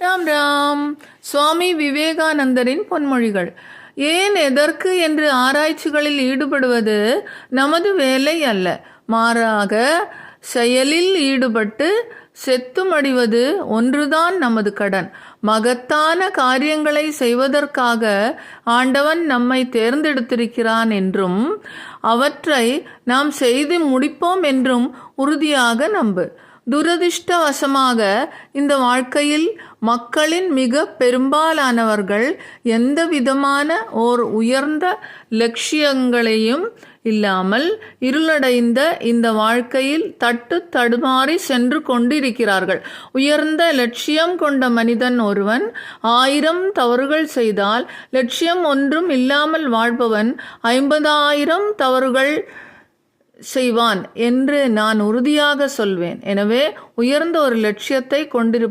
ராம் ராம். சுவாமி விவேகானந்தரின் பொன்மொழிகள். ஏன் எதற்கு என்று ஆராய்ச்சிகளில் ஈடுபடுவது நமது வேலை அல்ல. மாறாக செயலில் ஈடுபட்டு செத்துமடிவது ஒன்றுதான் நமது கடன். மகத்தான காரியங்களை செய்வதற்காக ஆண்டவன் நம்மை தேர்ந்தெடுத்திருக்கிறான் என்றும் அவற்றை நாம் செய்து முடிப்போம் என்றும் உறுதியாக நம்பு. துரதிர்ஷ்டவசமாக இந்த வாழ்க்கையில் மக்களின் மிக பெரும்பாலானவர்கள் எந்த விதமான ஓர் உயர்ந்த லட்சியங்களையும் இல்லாமல் இருளடைந்த இந்த வாழ்க்கையில் தட்டு தடுமாறி சென்று கொண்டிருக்கிறார்கள். உயர்ந்த லட்சியம் கொண்ட மனிதன் ஒருவன் ஆயிரம் தவறுகள் செய்தால் லட்சியம் ஒன்றும் இல்லாமல் வாழ்பவன் ஐம்பதாயிரம் தவறுகள் செய்வான் என்று நான் உறுதியாக சொல்வேன். எனவே உயர்ந்த ஒரு லட்சியத்தை கொண்டிருப்பது